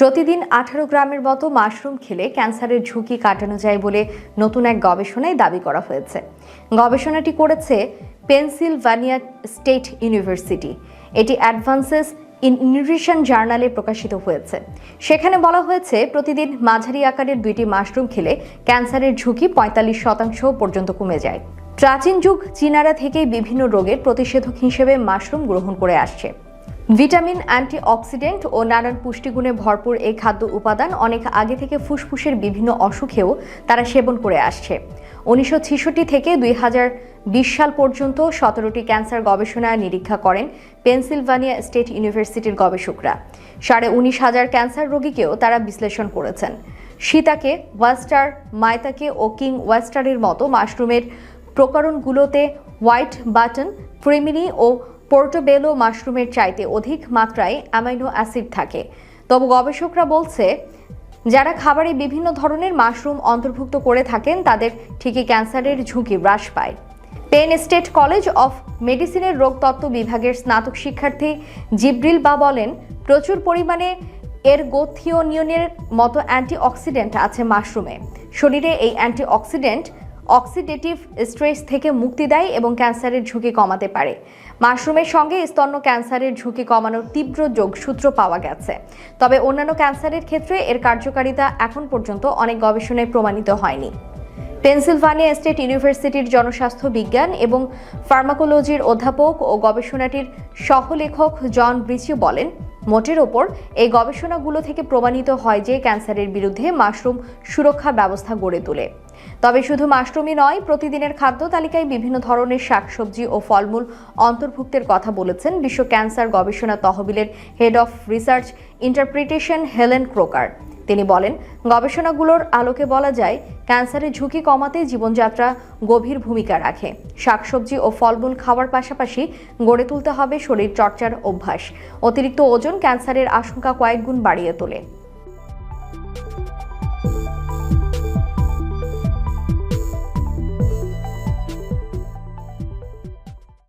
প্রতিদিন আঠারো গ্রামের মতো মাশরুম খেলে ক্যান্সারের ঝুঁকি কাটানো যায় বলে নতুন এক গবেষণায় দাবি করা হয়েছে। গবেষণাটি করেছে পেনসিলভানিয়া স্টেট ইউনিভার্সিটি। এটি অ্যাডভান্সেস ইন নিউট্রিশন জার্নালে প্রকাশিত হয়েছে। সেখানে বলা হয়েছে, প্রতিদিন মাঝারি আকারের দুইটি মাশরুম খেলে ক্যান্সারের ঝুঁকি পঁয়তাল্লিশ শতাংশ পর্যন্ত কমে যায়। প্রাচীন যুগ চীনারা থেকেই বিভিন্ন রোগের প্রতিষেধক হিসেবে মাশরুম গ্রহণ করে আসছে। ভিটামিন, অ্যান্টিঅক্সিডেন্ট ও নানান পুষ্টিগুণে ভরপুর এই খাদ্য উপাদান অনেক আগে থেকে ফুসফুসের বিভিন্ন অসুখেও তারা সেবন করে আসছে। উনিশশো থেকে দুই হাজার বিশ সাল পর্যন্ত সতেরোটি ক্যান্সার গবেষণা নিরীক্ষা করেন পেনসিলভানিয়া স্টেট ইউনিভার্সিটির গবেষকরা। সাড়ে উনিশ হাজার ক্যান্সার রোগীকেও তারা বিশ্লেষণ করেছেন। সীতাকে, ওয়েস্টার মায়তাকে ও কিং ওয়েস্টারের মতো মাশরুমের প্রকরণগুলোতে হোয়াইট বাটন, ক্রিমিনি ও পোর্টোবেলো মাশরুমের চাইতে অধিক মাত্রায় অ্যামাইনো অ্যাসিড থাকে। তবে গবেষকরা বলছে, যারা খাবারে বিভিন্ন ধরনের মাশরুম অন্তর্ভুক্ত করে থাকেন, তাদের ঠিকই ক্যান্সারের ঝুঁকি হ্রাস পায়। পেন স্টেট কলেজ অফ মেডিসিনের রোগতত্ত্ব বিভাগের স্নাতক শিক্ষার্থী জিব্রিল বা বলেন, প্রচুর পরিমাণে এর গোথিওনিয়নের মতো অ্যান্টিঅক্সিডেন্ট আছে মাশরুমে। শরীরে এই অ্যান্টিঅক্সিডেন্ট অক্সিডেটিভ স্ট্রেস থেকে মুক্তি দেয় এবং ক্যান্সারের ঝুঁকি কমাতে পারে। মাশরুমের সঙ্গে স্তন্য ক্যান্সারের ঝুঁকি কমানোর তীব্র যোগসূত্র পাওয়া গেছে। তবে অন্যান্য ক্যান্সারের ক্ষেত্রে এর কার্যকারিতা এখন পর্যন্ত অনেক গবেষণায় প্রমাণিত হয়নি। পেনসিলভানিয়া স্টেট ইউনিভার্সিটির জনস্বাস্থ্য বিজ্ঞান এবং ফার্মাকোলজির অধ্যাপক ও গবেষণাটির সহলেখক জন ব্রিচিও বলেন, মোটের ওপর এই গবেষণাগুলো থেকে প্রমাণিত হয় যে ক্যান্সারের বিরুদ্ধে মাশরুম সুরক্ষা ব্যবস্থা গড়ে তোলে। তবে শুধু মাশরুমই নয়, প্রতিদিনের খাদ্য তালিকায় বিভিন্ন ধরনের শাকসবজি ও ফলমূল অন্তর্ভুক্তের কথা বলেছেন বিশ্ব ক্যান্সার গবেষণা তহবিলের head of research interpretation Helen Crocker. তিনি বলেন, গবেষণাগুলোর আলোকে বলা যায়, ক্যান্সারের ঝুঁকি কমাতে জীবনযাত্রা গভীর ভূমিকা রাখে। শাকসবজি ও ফলমূল খাওয়ার পাশাপাশি গড়ে তুলতে হবে শরীর চর্চার অভ্যাস। অতিরিক্ত ওজন ক্যান্সারের আশঙ্কা কয়েক গুণ বাড়িয়ে তোলে।